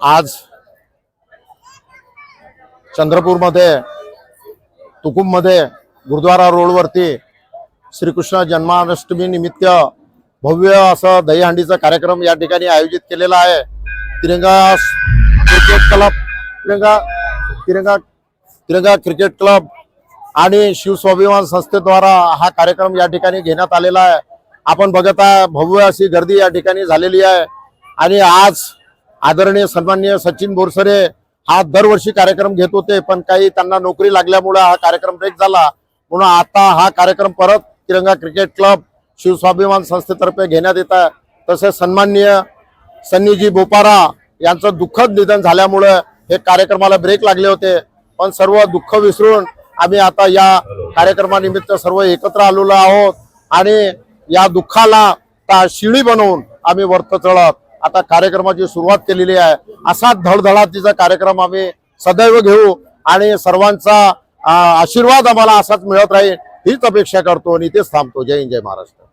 आज चंद्रपूरमध्ये तुकुममध्ये गुरुद्वारा रोडवरती श्रीकृष्ण जन्माष्टमी निमित्त भव्य असं दहीहंडीचा कार्यक्रम या ठिकाणी आयोजित केलेला आहे. तिरंगा क्रिकेट क्लब तिरंगा तिरंगा तिरंगा क्रिकेट क्लब आणि शिवस्वाभिमान संस्थेद्वारा हा कार्यक्रम या ठिकाणी घेण्यात आलेला आहे. आपण बघत आहे भव्य अशी गर्दी या ठिकाणी झालेली आहे. आणि आज आदरणीय सन्माननीय सचिन बोरसरे हा दरवर्षी कार्यक्रम घेत होते पण काही त्यांना नोकरी लागल्यामुळे हा कार्यक्रम ब्रेक झाला. म्हणून आता हा कार्यक्रम परत तिरंगा क्रिकेट क्लब शिवस्वाभिमान संस्थेतर्फे घेण्यात येत आहे. तसेच सन्माननीय सन्नीजी बोपारा यांचं दुःखद निधन झाल्यामुळं हे कार्यक्रमाला ब्रेक लागले होते. पण सर्व दुःख विसरून आम्ही आता या कार्यक्रमानिमित्त सर्व एकत्र आलेलो आहोत आणि या दुःखाला ता शिळी बनवून आम्ही वर्त चढत आता कार्यक्रमाची सुरुवात केलेली आहे. असा धडधडातीचा कार्यक्रम आम्ही सदैव घेऊ आणि सर्वांचा आशीर्वाद आम्हाला असाच मिळत राहील हीच अपेक्षा करतो आणि इथेच थांबतो. जय हिंद जय महाराष्ट्र.